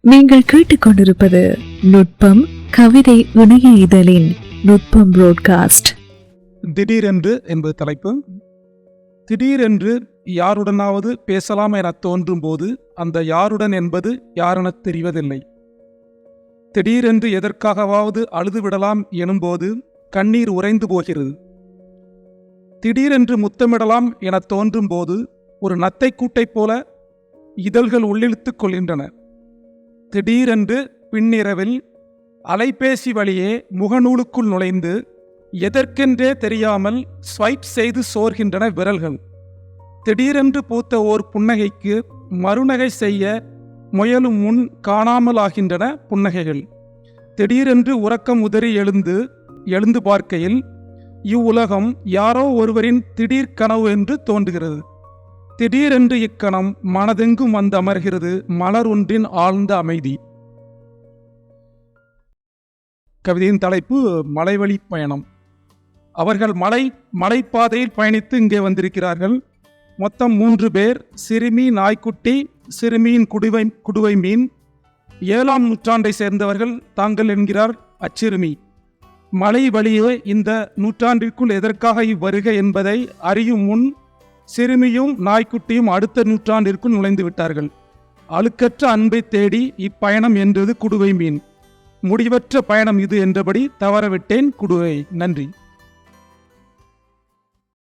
நீங்கள் கேட்டுக்கொண்டிருப்பது நுட்பம் கவிதை இணைய இதழின் நுட்பம் புரோட்காஸ்ட் திடீரென்று என்பது தலைப்பு. திடீரென்று யாருடனாவது பேசலாம் என தோன்றும் போது அந்த யாருடன் என்பது யாரெனத் தெரிவதில்லை. திடீரென்று எதற்காகவாவது அழுதுவிடலாம் எனும்போது கண்ணீர் உறைந்து போகிறது. திடீரென்று முத்தமிடலாம் என தோன்றும் போது ஒரு நத்தை கூட்டைப் போல இதழ்கள் உள்ளிழுத்துக் கொள்கின்றன. திடீரென்று பின்னிரவில் அலைபேசி வழியே முகநூலுக்குள் நுழைந்து எதற்கென்றே தெரியாமல் ஸ்வைப் செய்து சோர்கின்றன விரல்கள். திடீரென்று பூத்த ஓர் புன்னகைக்கு மறுநகை செய்ய முயலும் முன் காணாமலாகின்றன புன்னகைகள். திடீரென்று உறக்கம் உதறி எழுந்து எழுந்து பார்க்கையில் இவ்வுலகம் யாரோ ஒருவரின் திடீர் கனவு என்று தோன்றுகிறது. திடீரென்று இக்கணம் மனதெங்கும் வந்து அமர்கிறது மலர் ஒன்றின் ஆழ்ந்த அமைதி. கவிதையின் தலைப்பு மலைவழி பயணம். அவர்கள் மலை மலைப்பாதையில் பயணித்து இங்கே வந்திருக்கிறார்கள். மொத்தம் மூன்று பேர் சிறுமி நாய்க்குட்டி சிறுமியின் குடுவை குடுவை மீன். ஏழாம் நூற்றாண்டை சேர்ந்தவர்கள் தாங்கள் என்கிறார் அச்சிறுமி. மலை வழியே இந்த நூற்றாண்டிற்குள் எதற்காக இவ்வருகை என்பதை அறியும் முன் சிறுமியும் நாய்க்குட்டியும் அடுத்த நூற்றாண்டிற்குள் நுழைந்து விட்டார்கள் அழுக்கற்ற அன்பை தேடி இப்பயணம் என்றது குடுவை மீன். முடிவற்ற பயணம் இது என்றபடி தவறவிட்டேன் குடுவை. நன்றி.